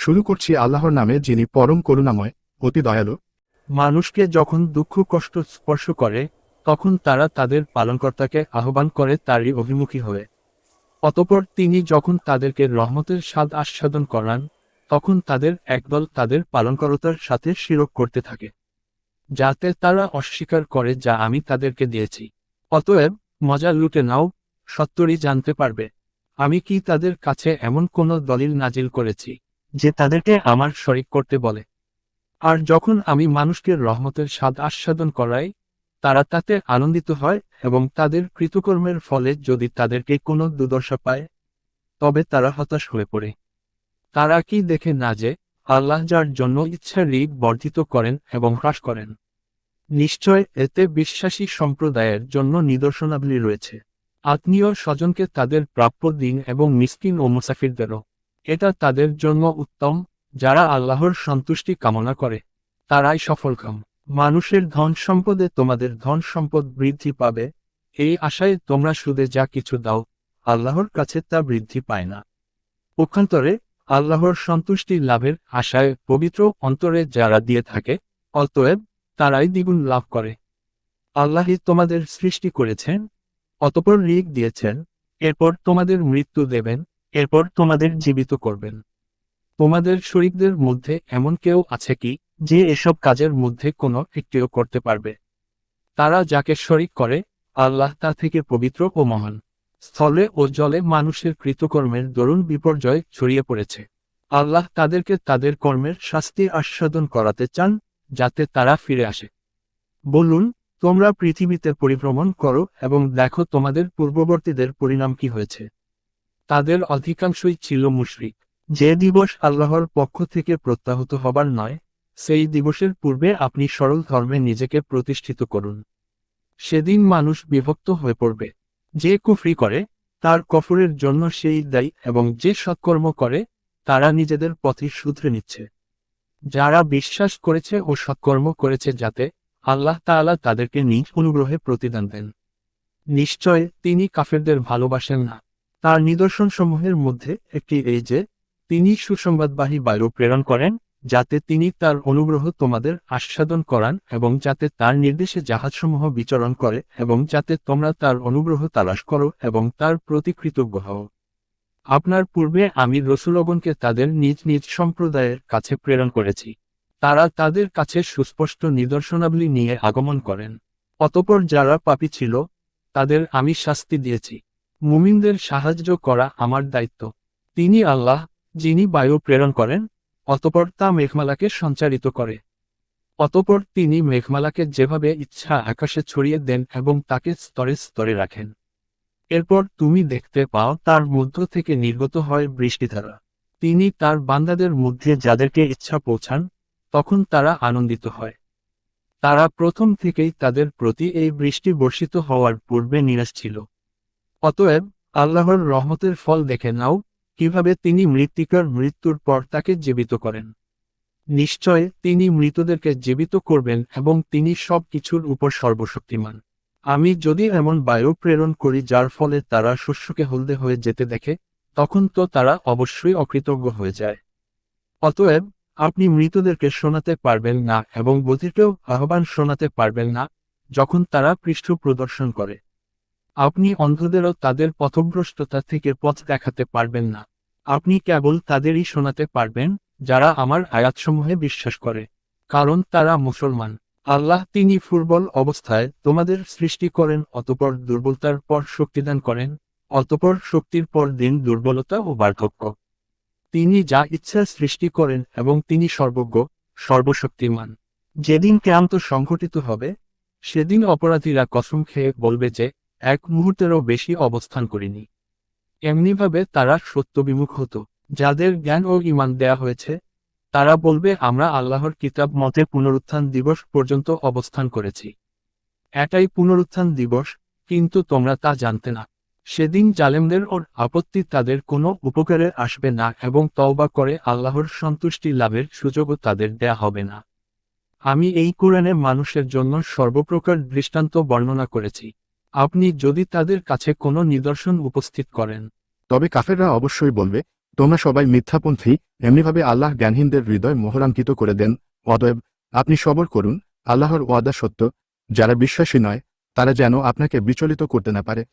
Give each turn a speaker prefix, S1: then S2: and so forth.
S1: শুরু করছি আল্লাহর নামে যিনি পরম করুণাময়, অতি দয়ালু।
S2: মানুষকে যখন দুঃখ, কষ্ট স্পর্শ করে, তখন তারা তাদের পালনকর্তাকে আহ্বান করে তারই অভিমুখী হয়ে। অতপর তিনি যখন তাদেরকে রহমতের স্বাদ আস্বাদন করান, তখন তাদের একদল তাদের পালনকর্তার সাথে শিরক করতে থাকে, যাতে তারা অস্বীকার করে যা আমি তাদেরকে দিয়েছি। অতএব, মজা লুটে নাও সত্তরই জানতে পারবে। আমি কি তাদের কাছে এমন কোনো দলিল নাজিল করেছি? যে তাদেরকে আমার শরিক করতে বলে। আর যখন আমি মানুষকে রহমতের স্বাদ আস্বাদন করাই, তারা তাতে আনন্দিত হয় এবং তাদের কৃতকর্মের ফলে যদি তাদেরকে কোনো দুর্দশা পায়, তবে তারা হতাশ হয়ে পড়ে। তারা কি দেখে না যে, আল্লাহ যার জন্য ইচ্ছা ঋগ বর্ধিত করেন এবং হ্রাস করেন। নিশ্চয় এতে বিশ্বাসী সম্প্রদায়ের জন্য নিদর্শনাবলী রয়েছে। আত্মীয় স্বজনকে তাদের প্রাপ্য দিন এবং মিসকিন ও মুসাফিরদেরও। এটা তাদের জন্য উত্তম, যারা আল্লাহর সন্তুষ্টি কামনা করে। তারাই সফলকাম মানুষের ধন সম্পদে তোমাদের ধন সম্পদ বৃদ্ধি পাবে। এই আশায় তোমরা সুদে যা কিছু দাও, আল্লাহর কাছে তা বৃদ্ধি পায় না। পক্ষান্তরে, আল্লাহর সন্তুষ্টি লাভের আশায় পবিত্র অন্তরে যারা দিয়ে থাকে, অতএব তারাই দ্বিগুণ লাভ করে। আল্লাহই তোমাদের সৃষ্টি করেছেন, অতপর রিক দিয়েছেন, এরপর তোমাদের মৃত্যু দেবেন। এরপর তোমাদের জীবিত করবেন। তোমাদের শরিকদের মধ্যে এমন কেউ আছে কি, যে এসব কাজের মধ্যে কোনো একটিও করতে পারবে? তারা যাকে শরিক করে, আল্লাহ তা থেকে পবিত্র ও মহান। স্থলে ও জলে মানুষের কৃতকর্মের দরুন বিপর্যয় ছড়িয়ে পড়েছে। আল্লাহ তাদেরকে তাদের কর্মের শাস্তি আস্বাদন করাতে চান, যাতে তারা ফিরে আসে। বলুন, তোমরা পৃথিবীতে পরিভ্রমণ করো এবং দেখো তোমাদের পূর্ববর্তীদের পরিণাম কি হয়েছে। তাদের অধিকাংশই ছিল মুশরিক। যে দিবস আল্লাহর পক্ষ থেকে প্রত্যাহত হবার নয়, সেই দিবসের পূর্বে আপনি সরল ধর্মে নিজেকে প্রতিষ্ঠিত করুন। সেদিন মানুষ বিভক্ত হয়ে পড়বে। যে কুফরি করে, তার কফরের জন্য সেই দায়ী এবং যে সৎকর্ম করে, তারা নিজেদের পথে শুধরে নিচ্ছে। যারা বিশ্বাস করেছে ও সৎকর্ম করেছে যাতে আল্লাহ তাআলা তাদেরকে নিজ অনুগ্রহে প্রতিদান দেন। নিশ্চয় তিনি কাফেরদের ভালোবাসেন না। তার নিদর্শনসমূহের মধ্যে একটি এই যে, তিনি সুসংবাদবাহী বায়ু প্রেরণ করেন, যাতে তিনি তার অনুগ্রহ তোমাদের আস্বাদন করান এবং যাতে তার নির্দেশে জাহাজসমূহ বিচরণ করে এবং যাতে তোমরা তার অনুগ্রহ তালাশ করো এবং তার প্রতি কৃতজ্ঞ হও। আপনার পূর্বে আমি রসুলগণকে তাদের নিজ নিজ সম্প্রদায়ের কাছে প্রেরণ করেছি। তারা তাদের কাছে সুস্পষ্ট নিদর্শনাবলী নিয়ে আগমন করেন। অতপর যারা পাপী ছিল, তাদের আমি শাস্তি দিয়েছি। মুমিনদের সাহায্য করা আমার দায়িত্ব। তিনি আল্লাহ, যিনি বায়ু প্রেরণ করেন, অতপর তা মেঘমালাকে সঞ্চারিত করে। অতপর তিনি মেঘমালাকে যেভাবে ইচ্ছা আকাশে ছড়িয়ে দেন এবং তাকে স্তরে স্তরে রাখেন। এরপর তুমি দেখতে পাও তার মধ্য থেকে নির্গত হয় বৃষ্টিধারা। তিনি তার বান্দাদের মধ্যে যাদেরকে ইচ্ছা পৌঁছান, তখন তারা আনন্দিত হয়। তারা প্রথম থেকেই তাদের প্রতি এই বৃষ্টি বর্ষিত হওয়ার পূর্বে নিরাশ ছিল। অতএব, আল্লাহর রহমতের ফল দেখে নাও, কীভাবে তিনি মৃত্তিকার মৃত্যুর পর তাকে জীবিত করেন। নিশ্চয়, তিনি মৃতদেরকে জীবিত করবেন এবং তিনি সব কিছুর উপর সর্বশক্তিমান। আমি যদি এমন বায়ু প্রেরণ করি যার ফলে তারা শস্যকে হলদে হয়ে যেতে দেখে, তখন তো তারা অবশ্যই অকৃতজ্ঞ হয়ে যায়। অতএব, আপনি মৃতদেরকে শোনাতে পারবেন না এবং বধিরকেও আহ্বান শোনাতে পারবেন না, যখন তারা পৃষ্ঠ প্রদর্শন করে। আপনি অন্ধদেরও তাদের পথভ্রষ্টতা থেকে পথ দেখাতে পারবেন না। আপনি কেবল তাদেরই শোনাতে পারবেন, যারা আমার আয়াতসমূহে বিশ্বাস করে। কারণ তারা মুসলমান। আল্লাহ তিনি ফুটবল অবস্থায় তোমাদের সৃষ্টি করেন, অতপর দুর্বলতার পর শক্তিদান করেন, অতপর শক্তির পর দিন দুর্বলতা ও বার্ধক্য। তিনি যা ইচ্ছা সৃষ্টি করেন এবং তিনি সর্বজ্ঞ, সর্বশক্তিমান। যেদিন ক্রান্ত সংঘটিত হবে, সেদিন অপরাধীরা কসম খেয়ে বলবে যে এক মুহূর্তেরও বেশি অবস্থান করিনি। এমনিভাবে তারা সত্যবিমুখ হতো। যাদের জ্ঞান ও ইমান দেয়া হয়েছে, তারা বলবে, আমরা আল্লাহর কিতাব মতে পুনরুত্থান দিবস পর্যন্ত অবস্থান করেছি। এটাই পুনরুত্থান দিবস, কিন্তু তোমরা তা জানতে না। সেদিন জালেমদের ওর আপত্তি তাদের কোনো উপকারে আসবে না এবং তওবা করে আল্লাহর সন্তুষ্টি লাভের সুযোগও তাদের দেয়া হবে না। আমি এই কোরআনে মানুষের জন্য সর্বপ্রকার দৃষ্টান্ত বর্ণনা করেছি। আপনি যদি তাদের কাছে কোনো নিদর্শন উপস্থিত করেন।
S1: তবে কাফেররা অবশ্যই বলবে, তোমরা সবাই মিথ্যাপন্থী, এমনিভাবে আল্লাহ জ্ঞানহীনদের হৃদয় মোহরাঙ্কিত করে দেন। অতএব আপনি সবর করুন, আল্লাহর ওয়াদা সত্য। যারা বিশ্বাসী নয়, তারা যেন আপনাকে বিচলিত করতে না পারে।